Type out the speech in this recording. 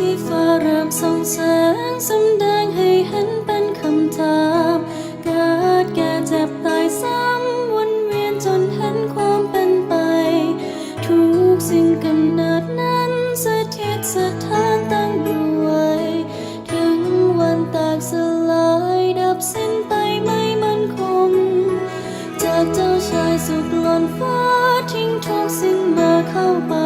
ที่ฟ้าเริ่มส่องแสงสำแดงให้เห็นเป็นคำถามเกิดแก่เจ็บตายซ้ำวนเวียนจนเห็นความเป็นไป ทุกสิ่งกำเนิดนั้นสถิตสถานตั้งอยู่ไว้ถึงวันแตกสลายดับสิ้นไปไม่มั่นคง จากเจ้าชายสุดหล่นฟ้าทิ้งทุกสิ่งมาเข้าไป